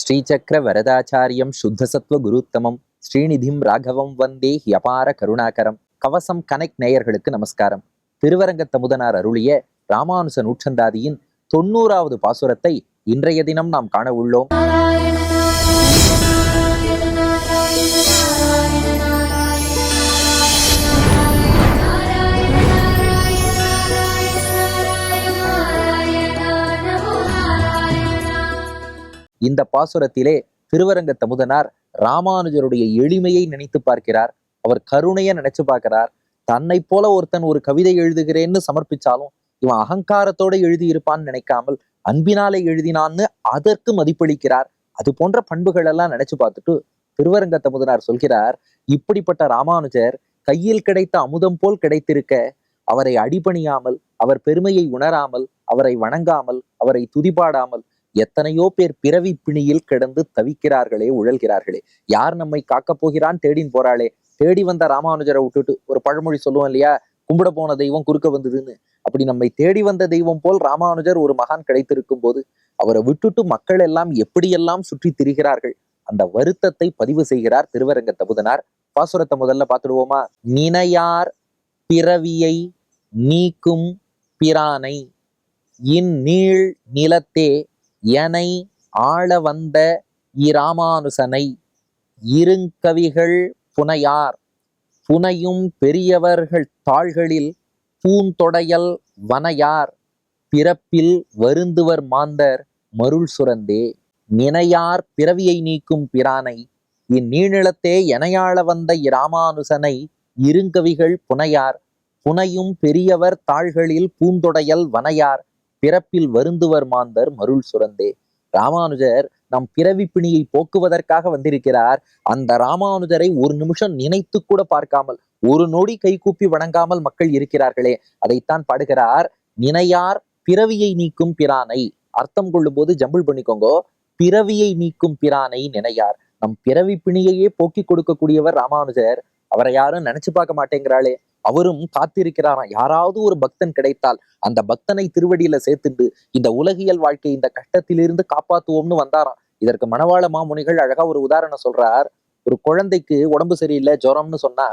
ஸ்ரீசக்கர வரதாச்சாரியம் சுத்தசத்வ குருத்தமம். ஸ்ரீநிதிம் ராகவம் வந்தே யபார கருணாகரம். கவசம் கனெக்ட் நேயர்களுக்கு நமஸ்காரம். திருவரங்க தமுதனார் அருளிய ராமானுச நூற்றந்தாதியின் தொண்ணூறாவது பாசுரத்தை இன்றைய தினம் நாம் காண உள்ளோம். இந்த பாசுரத்திலே திருவரங்க தமுதனார் ராமானுஜருடைய எளிமையை நினைத்து பார்க்கிறார். அவர் கருணைய நினைச்சு பார்க்கிறார். தன்னை போல ஒருத்தன் ஒரு கவிதை எழுதுகிறேன்னு சமர்ப்பிச்சாலும் இவன் அகங்காரத்தோட எழுதியிருப்பான்னு நினைக்காமல் அன்பினாலே எழுதினான்னு அதற்கு மதிப்பளிக்கிறார். அது போன்ற பண்புகள் எல்லாம் நினைச்சு பார்த்துட்டு திருவரங்க தமுதனார் சொல்கிறார் இப்படிப்பட்ட ராமானுஜர் கையில் கிடைத்த அமுதம் போல் கிடைத்திருக்க அவரை அடிபணியாமல் அவர் பெருமையை உணராமல் அவரை வணங்காமல் அவரை துதிபாடாமல் எத்தனையோ பேர் பிறவி பிணியில் கிடந்து தவிக்கிறார்களே உழல்கிறார்களே. யார் நம்மை காக்கப் போகிறான்? தேடின் போறாளே. தேடி வந்த ராமானுஜரை விட்டுட்டு ஒரு பழமொழி சொல்லுவோம் இல்லையா? கும்பிட போன தெய்வம் குறுக்க வந்ததுன்னு. அப்படி நம்மை தேடி வந்த தெய்வம் போல் ராமானுஜர் ஒரு மகான் கிடைத்திருக்கும் போது அவரை விட்டுட்டு மக்கள் எல்லாம் எப்படியெல்லாம் சுற்றி திரிகிறார்கள்? அந்த வருத்தத்தை பதிவு செய்கிறார் திருவரங்க தபுதனார். பாசுரத்தை முதல்ல பார்த்துடுவோமா? நினையார் பிறவியை நீக்கும் பிரானை இந்நீள் நிலத்தே எனை ஆள வந்த இராமானுசனை இருங்கவிகள் புனையார். புனையும் பெரியவர்கள் தாள்களில் பூந்தொடையல் வனையார். பிறப்பில் வருந்துவர் மாந்தர் மருள் சுரந்தே. நினையார் பிறவியை நீக்கும் பிரானை இந்நீநிலத்தே எனையாள வந்த இராமானுசனை இருங்கவிகள் புனையார். புனையும் பெரியவர் தாள்களில் பூந்தொடையல் வனையார். பிறப்பில் வருந்துவர் மாந்தர் மருள் சுரந்தே. ராமானுஜர் நம் பிறவி பிணியை போக்குவதற்காக வந்திருக்கிறார். அந்த ராமானுஜரை ஒரு நிமிஷம் நினைத்து கூட பார்க்காமல் ஒரு நொடி கைகூப்பி வணங்காமல் மக்கள் இருக்கிறார்களே அதைத்தான் பாடுகிறார். நினையார் பிறவியை நீக்கும் பிரானை அர்த்தம் கொள்ளும் போது ஜம்பிள் பண்ணிக்கோங்கோ. பிறவியை நீக்கும் பிரானை நினையார். நம் பிறவி பிணியையே போக்கி கொடுக்கக்கூடியவர் ராமானுஜர். அவரை யாரும் நினைச்சு பார்க்க மாட்டேங்கிறாளே. அவரும் காத்திருக்கிறாராம் யாராவது ஒரு பக்தன் கிடைத்தால் அந்த பக்தனை திருவடியில சேர்த்துண்டு இந்த உலகியல் வாழ்க்கை இந்த கஷ்டத்திலிருந்து காப்பாத்துவோம்னு வந்தாராம் இதற்கு மணவாள மாமுனிகள் அழகா ஒரு உதாரணம் சொல்றார். ஒரு குழந்தைக்கு உடம்பு சரியில்லை ஜுரம்னு சொன்னா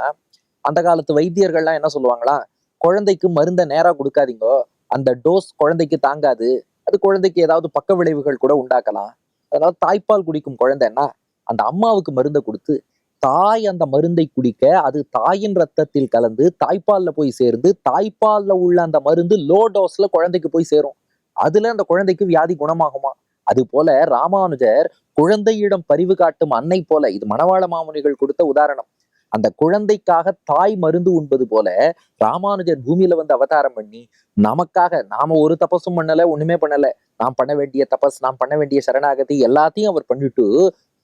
அந்த காலத்து வைத்தியர்கள்லாம் என்ன சொல்லுவாங்களா? குழந்தைக்கு மருந்தை நேரா கொடுக்காதீங்கோ. அந்த டோஸ் குழந்தைக்கு தாங்காது. அது குழந்தைக்கு ஏதாவது பக்க விளைவுகள் கூட உண்டாக்கலாம். அதனால தாய்ப்பால் குடிக்கும் குழந்தைன்னா அந்த அம்மாவுக்கு மருந்தை கொடுத்து தாய் அந்த மருந்தை குடிக்க அது தாயின் ரத்தத்தில் கலந்து தாய்ப்பாலில் போய் சேர்ந்து தாய்ப்பாலில் உள்ள அந்த மருந்து லோ டோஸ்ல குழந்தைக்கு போய் சேரும். அதுல அந்த குழந்தைக்கு வியாதி குணமாகுமா? அது போல ராமானுஜர் குழந்தையிடம் பரிவு காட்டும் அன்னை போல இது மணவாள மாமுனிகள் கொடுத்த உதாரணம். அந்த குழந்தைக்காக தாய் மருந்து உண்பது போல ராமானுஜர் பூமியில வந்து அவதாரம் பண்ணி நமக்காக நாம ஒரு தபஸும் பண்ணல ஒண்ணுமே பண்ணல. நாம் பண்ண வேண்டிய தபஸ் நாம் பண்ண வேண்டிய சரணாகதி எல்லாத்தையும் அவர் பண்ணிட்டு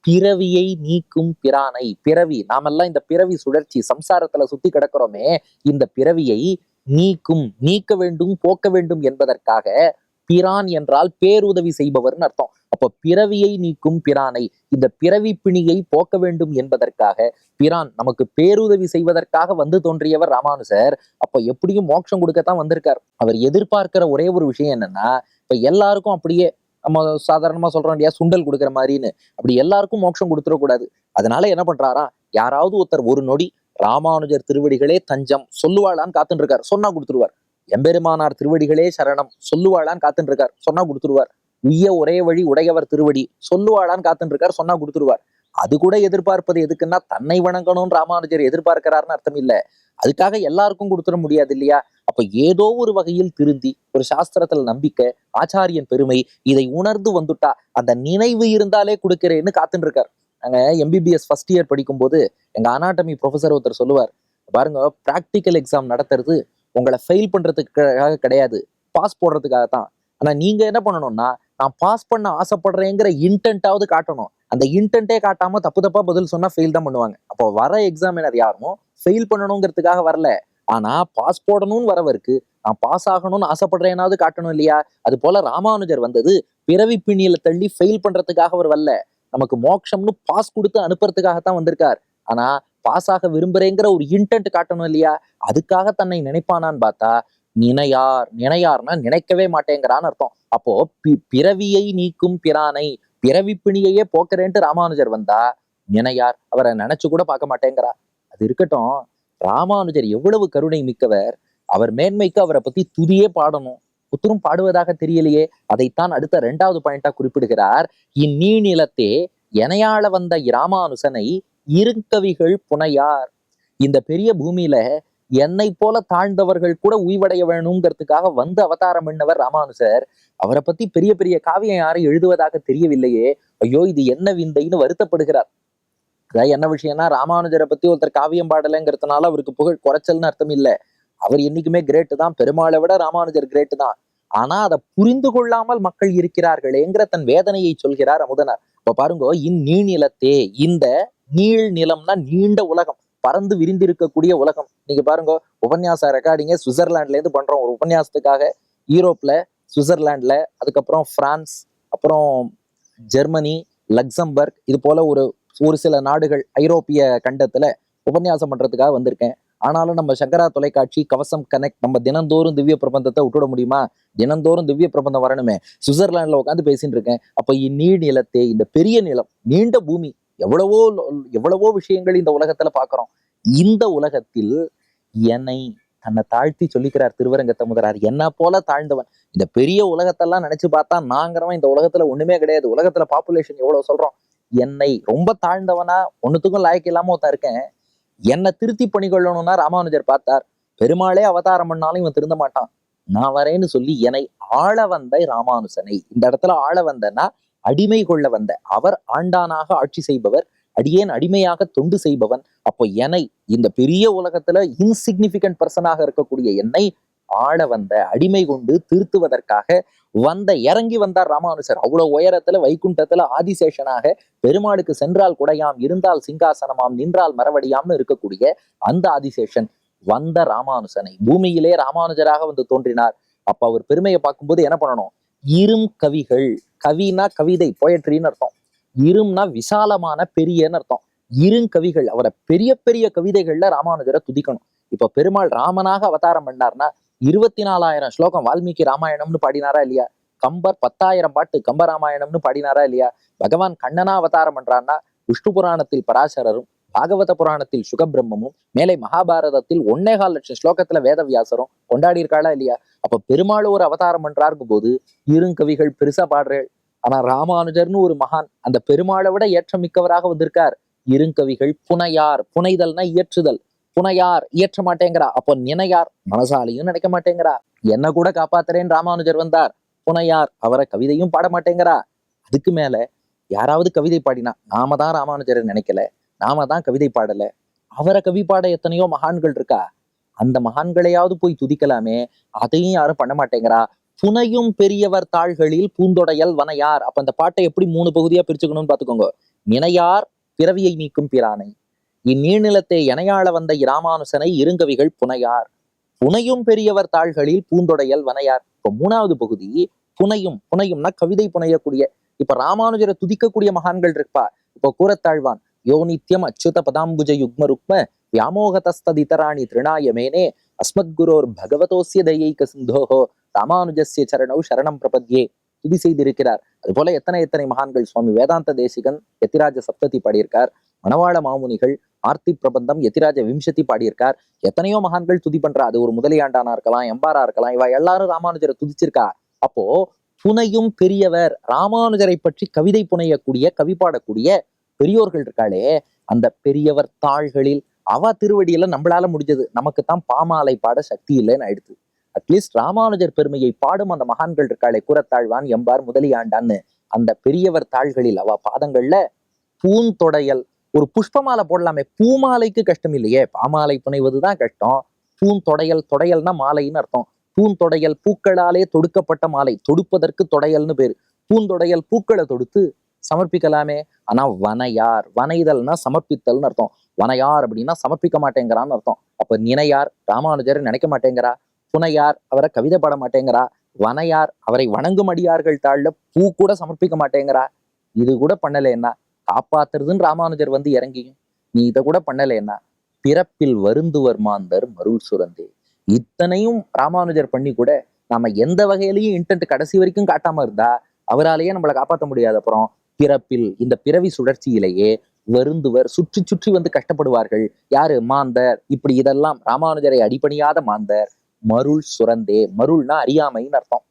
பிறவியை நீக்கும் பிரானை பிறவி நாமெல்லாம் இந்த பிறவி சுழற்சி சம்சாரத்துல சுத்தி கிடக்கிறோமே இந்த பிறவியை நீக்கும் நீக்க வேண்டும் போக்க வேண்டும் என்பதற்காக பிரான் என்றால் பேருதவி செய்பவர்னு அர்த்தம். அப்போ பிறவியை நீக்கும் பிரானை இந்த பிறவி பிணியை போக்க வேண்டும் என்பதற்காக பிரான் நமக்கு பேருதவி செய்வதற்காக வந்து தோன்றியவர் ராமானுசர். அப்ப எப்படியும் மோட்சம் கொடுக்கத்தான் வந்திருக்கார். அவர் எதிர்பார்க்கிற ஒரே ஒரு விஷயம் என்னன்னா இப்ப எல்லாருக்கும் அப்படியே நம்ம சாதாரணமா சொல்றோம் இல்லையா சுண்டல் கொடுக்குற மாதிரின்னு. அப்படி எல்லாருக்கும் மோட்சம் கொடுத்துடக்கூடாது. அதனால என்ன பண்றாரா யாராவது ஒருத்தர் ஒரு நொடி ராமானுஜர் திருவடிகளே தஞ்சம் சொல்லுவாளான்னு காத்துட்டு இருக்கார் சொன்னா கொடுத்துருவார். எம்பெருமானார் திருவடிகளே சரணம் சொல்லுவாளான்னு காத்துட்டு இருக்கார் சொன்னா கொடுத்துருவார். உய்ய ஒரே வழி உடையவர் திருவடி சொல்லுவாளான்னு காத்துட்டு இருக்கார் சொன்னா கொடுத்துருவார். அது கூட எதிர்பார்ப்பது எதுக்குன்னா தன்னை வணங்கணும்னு ராமானுஜர் எதிர்பார்க்கிறாருன்னு அர்த்தம் இல்ல. அதுக்காக எல்லாருக்கும் கொடுத்துட முடியாது இல்லையா அப்ப ஏதோ ஒரு வகையில் திருந்தி ஒரு சாஸ்திரத்துல நம்பிக்கை ஆச்சாரியன் பெருமை இதை உணர்ந்து வந்துட்டா அந்த நினைவு இருந்தாலே கொடுக்கிறேன்னு காத்துட்டு இருக்கார் நாங்க எம்பிபிஎஸ் ஃபர்ஸ்ட் இயர் படிக்கும்போது எங்க அனாட்டமி ப்ரொஃபசர் ஒருத்தர் சொல்லுவார் பாருங்க ப்ராக்டிக்கல் எக்ஸாம் நடத்துறது உங்களை ஃபெயில் பண்றதுக்காக கிடையாது பாஸ் போடுறதுக்காக தான் ஆனா நீங்க என்ன பண்ணணும்னா நான் பாஸ் பண்ண ஆசைப்படுறேங்கிற இன்டென்ட்டாவது காட்டணும். அந்த இன்டென்ட்டே காட்டாம தப்பு தப்பா பதில் சொன்னா ஃபெயில் தான் பண்ணுவாங்க. அப்போ வர எக்ஸாமினர் யாரும் ஃபெயில் பண்ணணுங்கிறதுக்காக வரல. ஆனா பாஸ் போடணும்னு வரவருக்கு நான் பாஸ் ஆகணும்னு ஆசைப்படுறேனாவது காட்டணும் இல்லையா? அது போல ராமானுஜர் வந்தது பிறவி பிணியில தள்ளி ஃபெயில் பண்றதுக்காக அவர் வரல. நமக்கு மோட்சம்னு பாஸ் கொடுத்து அனுப்புறதுக்காகத்தான் வந்திருக்கார். ஆனா பாஸ் ஆக விரும்புறேங்கிற ஒரு இன்டென்ட் காட்டணும் இல்லையா? அதுக்காக தன்னை நினைப்பானான்னு பார்த்தா நினையார் நினையார்னா நினைக்கவே மாட்டேங்கிறான்னு அர்த்தம். அப்போ பி- பிறவியை நீக்கும் பிரானை பிறவி பிணியையே போக்குறேன்ட்டு ராமானுஜர் வந்தா நினையார் அவரை நினைச்சு கூட பார்க்க மாட்டேங்கிறா அது இருக்கட்டும். ராமானுஜர் எவ்வளவு கருணை மிக்கவர். அவர் மேன்மைக்கு அவரை பத்தி துதியே பாடணும். புத்தரும் பாடுவதாக தெரியலையே. அதைத்தான் அடுத்த இரண்டாவது பாயிண்டா குறிப்பிடுகிறார். இந்நீநிலத்தே எனையாள வந்த இராமானுசனை இருங்கவிகள் புனையார். இந்த பெரிய பூமியில என்னை போல தாழ்ந்தவர்கள் கூட உய்வடைய வேணுங்கிறதுக்காக வந்து அவதாரம் பண்ணவர் ராமானுசர். அவரை பத்தி பெரிய பெரிய காவியம் யாரும் எழுதுவதாக தெரியவில்லையே. ஐயோ இது என்ன விந்தைன்னு வருத்தப்படுகிறார். அதாவது என்ன விஷயம்னா ராமானுஜரை பத்தி ஒருத்தர் காவியம் பாடலைங்கிறதுனால அவருக்கு புகழ் குறைச்சல்னு அர்த்தம் இல்ல. அவர் என்னைக்குமே கிரேட்டு தான். பெருமாளை விட ராமானுஜர் கிரேட்டு தான். ஆனா அதை புரிந்து கொள்ளாமல் மக்கள் இருக்கிறார்களேங்கிற தன் வேதனையை சொல்கிறார் அமுதனார். இப்ப பாருங்க இந்நீநிலத்தே இந்த நீள் நிலம்னா நீண்ட உலகம் பறந்து விரிந்திருக்கக்கூடிய உலகம். நீங்க பாருங்க உபன்யாச ரெக்கார்டிங்க சுவிட்சர்லாந்துல இருந்து பண்றோம். ஒரு உபன்யாசத்துக்காக யூரோப்ல சுவிட்சர்லாந்துல அதுக்கப்புறம் பிரான்ஸ் அப்புறம் ஜெர்மனி லக்சம்பர்க் இது போல ஒரு ஒரு சில நாடுகள் ஐரோப்பிய கண்டத்துல உபன்யாசம் பண்றதுக்காக வந்திருக்கேன். ஆனாலும் நம்ம சங்கரா தொலைக்காட்சி கவசம் கனெக்ட் நம்ம தினந்தோறும் திவ்ய பிரபந்தத்தை விட்டுட முடியுமா? தினந்தோறும் திவ்ய பிரபந்தம் வரணுமே. சுவிட்சர்லாந்துல உட்காந்து பேசிட்டு இருக்கேன். அப்போ இந்நீர் நிலத்தே இந்த பெரிய நிலம் நீண்ட பூமி எவ்வளவோ எவ்வளவோ விஷயங்கள் இந்த உலகத்துல பாக்குறோம். இந்த உலகத்தில் என்னை தன்னை தாழ்த்தி சொல்லிக்கிறார் திருவரங்கத்த முதலார் என்ன போல தாழ்ந்தவன். இந்த பெரிய உலகத்தெல்லாம் நினைச்சு பார்த்தா நாங்கிறவன் இந்த உலகத்துல ஒண்ணுமே கிடையாது. உலகத்துல பாப்புலேஷன் எவ்வளவு சொல்றோம்? என்னை ரொம்ப தாழ்ந்தவனா ஒன்றுத்துக்கும் லாய்க்கு இல்லாம ஒருத்தன் இருக்கேன். என்னை திருத்தி பண்ணிக்கொள்ளணும்னா ராமானுஜர் பார்த்தார். பெருமாளே அவதாரம் பண்ணாலும் இவன் திருந்த மாட்டான். நான் வரேன்னு சொல்லி என்னை ஆள வந்த ராமானுசனை. இந்த இடத்துல ஆள வந்தனா அடிமை கொள்ள வந்த. அவர் ஆண்டானாக ஆட்சி செய்பவர் அடியேன் அடிமையாக தொண்டு செய்பவன். அப்போ என்னை இந்த பெரிய உலகத்துல இன்சிக்னிபிகண்ட் பர்சனாக இருக்கக்கூடிய என்னை ஆள வந்த அடிமை கொண்டு திருத்துவதற்காக வந்த இறங்கி வந்தார் ராமானுசர் அவ்வளவு உயரத்துல வைகுண்டத்துல ஆதிசேஷனாக பெருமாளுக்கு சென்றால் குடையாம் இருந்தால் சிங்காசனமாம் நின்றால் மரவடியாம்னு இருக்கக்கூடிய அந்த ஆதிசேஷன் வந்த ராமானுசனை பூமியிலே ராமானுஜராக வந்து தோன்றினார். அப்ப அவர் பெருமையை பார்க்கும்போது என்ன பண்ணணும்? இரும் கவிகள். கவினா கவிதை போயட்ரின்னு அர்த்தம். இரும்னா விசாலமான பெரியன்னு அர்த்தம். இருங்கவிகள் அவரை பெரிய பெரிய கவிதைகள்ல ராமானுஜரை துதிக்கணும். இப்ப பெருமாள் ராமனாக அவதாரம் பண்ணார்னா இருபத்தி நாலாயிரம் ஸ்லோகம் வால்மீகி ராமாயணம்னு பாடினாரா இல்லையா? கம்பர் பத்தாயிரம் பாட்டு கம்ப ராமாயணம்னு பாடினாரா இல்லையா? பகவான் கண்ணனா அவதாரம் பண்றான்னா விஷ்ணு புராணத்தில் பராசரரும் பாகவத புராணத்தில் சுகபிரம்மமும் மேலே மகாபாரதத்தில் ஒன்னேகால் லட்சம் ஸ்லோகத்துல வேதவியாசரும் கொண்டாடி இருக்காளா இல்லையா? அப்ப பெருமாள் ஒரு அவதாரம் பண்றாருக்கும் போது இருங்கவிகள் பெருசா பாடுறேள். ஆனா ராமானுஜர்னு ஒரு மகான் அந்த பெருமாளை விட ஏற்றமிக்கவராக வந்திருக்கார். இருங்கவிகள் புனையார். புனைதல்னா இயற்றுதல். புனையார் இயற்ற மாட்டேங்கிறா. அப்போ நினையார் மனசாலையும் நினைக்க மாட்டேங்கிறா. என்ன கூட காப்பாத்துறேன் ராமானுஜர் வந்தார். புனையார் அவரை கவிதையும் பாட மாட்டேங்கிறா. அதுக்கு மேல யாராவது கவிதை பாடினா நாம தான் ராமானுஜரை நினைக்கல நாம தான் கவிதை பாடல. அவரை கவி பாட எத்தனையோ மகான்கள் இருக்கா? அந்த மகான்களையாவது போய் துதிக்கலாமே. அதையும் யாரும் பண்ண மாட்டேங்கிறா. புனையும் பெரியவர் தாள்களில் பூந்தொடையல் வனையார். அப்ப அந்த பாட்டை எப்படி மூணு பகுதியா பிரிச்சுக்கணும்னு பாத்துக்கோங்க. நினையார் பிறவியை நீக்கும் பிரானை. இந்நீர்நிலத்தை இணையாள வந்த இராமானுசனை இருங்கவிகள் புனையார். புனையும் பெரியவர் தாள்களில் பூந்தொடையல் வனையார். இப்ப மூணாவது பகுதி புனையும் புனையும்னா கவிதை புனையக்கூடிய. இப்ப ராமானுஜரை துதிக்கக்கூடிய மகான்கள் இருப்பா. இப்ப கூறத்தாழ்வான் யோ நித்யம் அச்சுத பதாம்புஜ யுக்ம ருக்ம வியாமோகதஸ்ததிதராணி திருணாயமேனே அஸ்மத்குரோர் பகவதோசிய தயைக சிந்தோஹோ ராமானுஜஸ்ய சரணௌ சரணம் பிரபத்யே துதி செய்திருக்கிறார். அதுபோல எத்தனை எத்தனை மகான்கள் சுவாமி வேதாந்த தேசிகன் எத்திராஜ சப்ததி பாடியிருக்கார் மணவாள மாமுனிகள் ஆர்த்தி பிரபந்தம் எத்திராஜ விம்சத்தி பாடியிருக்கார் எத்தனையோ மகான்கள் துதி பண்றா அது ஒரு முதலியாண்டானா இருக்கலாம் எம்பாரா இருக்கலாம் இவ எல்லாரும் ராமானுஜரை துதிச்சிருக்கா? அப்போ புனையும் பெரியவர் ராமானுஜரை பற்றி கவிதை புனையக்கூடிய கவி பாடக்கூடிய பெரியோர்கள் இருக்காளே அந்த பெரியவர் தாள்களில் அவ திருவடியில நம்மளால முடிஞ்சது நமக்கு தான் பாமாலை பாட சக்தி இல்லைன்னு ஆயிடுது. அட்லீஸ்ட் ராமானுஜர் பெருமையை பாடும் அந்த மகான்கள் இருக்காளே கூறத்தாழ்வான் எம்பார் முதலியாண்டான்னு அந்த பெரியவர் தாள்களில் அவ பாதங்கள்ல பூந்தொடையல் ஒரு புஷ்பமாலை போடலாமே. பூமாலைக்கு கஷ்டம் இல்லையே. பாமாலை புனைவதுதான் கஷ்டம். பூந்தொடையல் தொடையல்னா மாலைன்னு அர்த்தம். பூந்தொடையல் பூக்களாலே தொடுக்கப்பட்ட மாலை. தொடுப்பதற்கு தொடையல்னு பேரு. பூந்தொடையல் பூக்களை தொடுத்து சமர்ப்பிக்கலாமே. ஆனா வனையார் வனைதல்னா சமர்ப்பித்தல்னு அர்த்தம். வனையார் அப்படின்னா சமர்ப்பிக்க மாட்டேங்கிறான்னு அர்த்தம். அப்ப நினையார் ராமானுஜர் நினைக்க மாட்டேங்கிறா. புனையார் அவரை கவிதை பாட மாட்டேங்கிறா வனையார் அவரை வணங்கும் அடியார்கள் தாழ்ல பூ கூட சமர்ப்பிக்க மாட்டேங்கிறா இது கூட பண்ணலைன்னா காப்பாத்துறதுன்னு ராமானுஜர் வந்து இறங்கியும். நீ இதை கூட பண்ணலைன்னா பிறப்பில் வருந்துவர் மாந்தர் மருள் சுரந்தே. இத்தனையும் ராமானுஜர் பண்ணி கூட நாம எந்த வகையிலையும் இன்டென்ட் கடைசி வரைக்கும் காட்டாம இருந்தா அவராலேயே நம்மளை காப்பாற்ற முடியாது. அப்புறம் பிறப்பில் இந்த பிறவி சுழற்சியிலேயே வருந்துவர் சுற்றி சுற்றி வந்து கஷ்டப்படுவார்கள். யாரு? மாந்தர். இப்படி இதெல்லாம் ராமானுஜரை அடிப்படையாத மாந்தர். மருள் சுரந்தே. மருள்னா அறியாமைன்னு அர்த்தம்.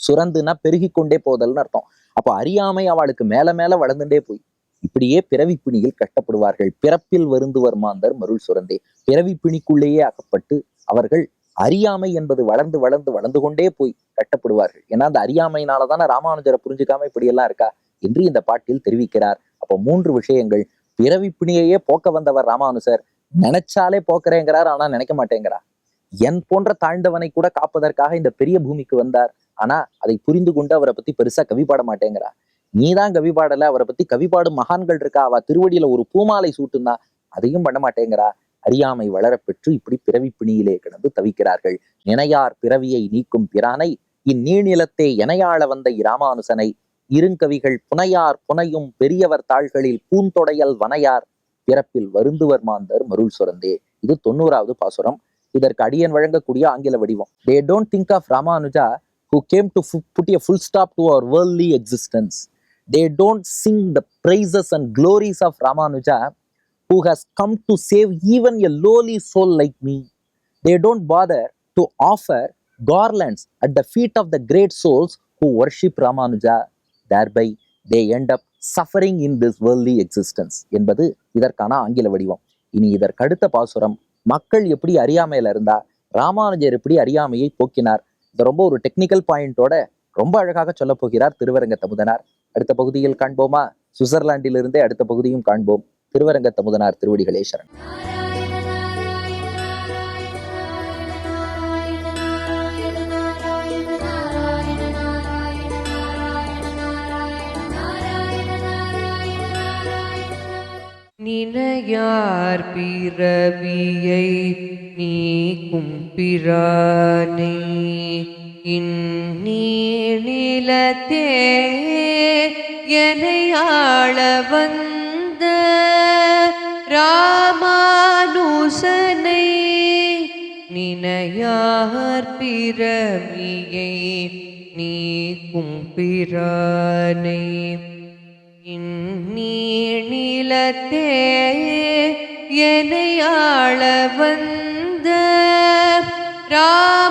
சுரந்துனா பெருகி கொண்டே போதல்னு அர்த்தம். அப்போ அறியாமை அவளுக்கு மேல மேல வளர்ந்துட்டே போய் இப்படியே பிறவி பிணியில் கட்டப்படுவார்கள். பிறப்பில் வருந்துவர் மாந்தர் மருள் சுரந்தே. பிறவி பிணிக்குள்ளேயே அகப்பட்டு அவர்கள் அறியாமை என்பது வளர்ந்து வளர்ந்து வளர்ந்து கொண்டே போய் கட்டப்படுவார்கள். ஏன்னா அந்த அறியாமையினால தானே ராமானுஜரை புரிஞ்சுக்காம இப்படி எல்லாம் இருக்கா என்று இந்த பாட்டில் தெரிவிக்கிறார். அப்போ மூன்று விஷயங்கள். பிறவி பிணியையே போக்க வந்தவர் ராமானுஜர். நினைச்சாலே போக்குறேங்கிறார் ஆனா நினைக்க மாட்டேங்கிறார். என் போன்ற தாழ்ந்தவனை கூட காப்பதற்காக இந்த பெரிய பூமிக்கு வந்தார். ஆனா அதை புரிந்து கொண்டு அவரை பத்தி பெருசா கவி பாட மாட்டேங்கிறா. நீதான் கவி பாடல அவரை பத்தி கவி பாடும் மகான்கள் இருக்கா? அவ திருவடியில ஒரு பூமாலை சூட்டுனா அதையும் பண்ண மாட்டேங்கிறா. அறியாமை வளரப் பெற்று இப்படி பிறவி பிணியிலே கிடந்து தவிக்கிறார்கள். நினையார் பிறவியை நீக்கும் பிரானை இந்நீநிலத்தே எனையாள வந்த இராமானுசனை. இருங்கவிகள் புனையார் புனையும் பெரியவர் தாள்களில் பூந்தொடையல் வனையார். பிறப்பில் வருந்துவர் மாந்தர் மருள் சுரந்தே. இது தொண்ணூறாவது பாசுரம். இதற்கு அடியன் வழங்கக்கூடிய ஆங்கில வடிவம் they don't think of Ramanuja who came to put a full stop to our வேர்ல்லி existence they don't sing the praises and glories of Ramanuja who has come to save even a lowly soul like me they don't bother to offer garlands at the feet of the great souls who worship Ramanuja. Thereby, they end up suffering in this worldly existence என்பது இதற்கான ஆங்கில வடிவம் இனி இதற்கடுத்த பாசுரம் மக்கள் எப்படி அறியாமையில இருந்தா ராமானுஜர் எப்படி அறியாமையை போக்கினார் இது ரொம்ப ஒரு டெக்னிக்கல் பாயிண்டோட ரொம்ப அழகாக சொல்ல போகிறார் திருவரங்க தமுதனார் அடுத்த பகுதியில் காண்போமா? சுவிட்சர்லாண்டிலிருந்தே அடுத்த பகுதியும் காண்போம். திருவரங்க தமுதனார் திருவடிகளே சரண் நினையார் பிறவியை நீக்கும் பிரானே. இந்நீநிலத்தே எனையாள வந்த ராமானுசனை நினையார் பிறவியை நீக்கும் பிரானை. இந்நீநிலத்தே எனையாள வந்த ராமானுசனே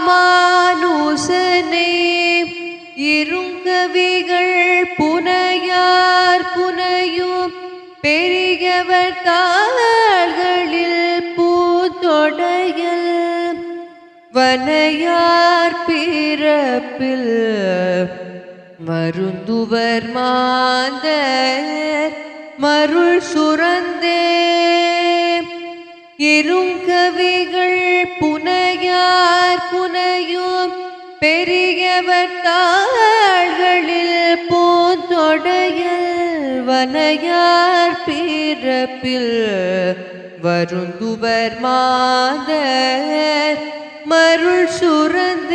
இருங்கவிகள் புனையார் புனையும் பெரியவர் தாள்களில் பூத்தொடையல் வனையார் பிறப்பில் மருந்துவர் மாந்தர் மருள் சுரந்தே. இருங்கவிகள் புனையார் புனையும் பெரியவர் தாள்களில் பூந்தொடையல் வனையார் பிறப்பில் வருந்துவர் மாதர் மருள் சுரந்த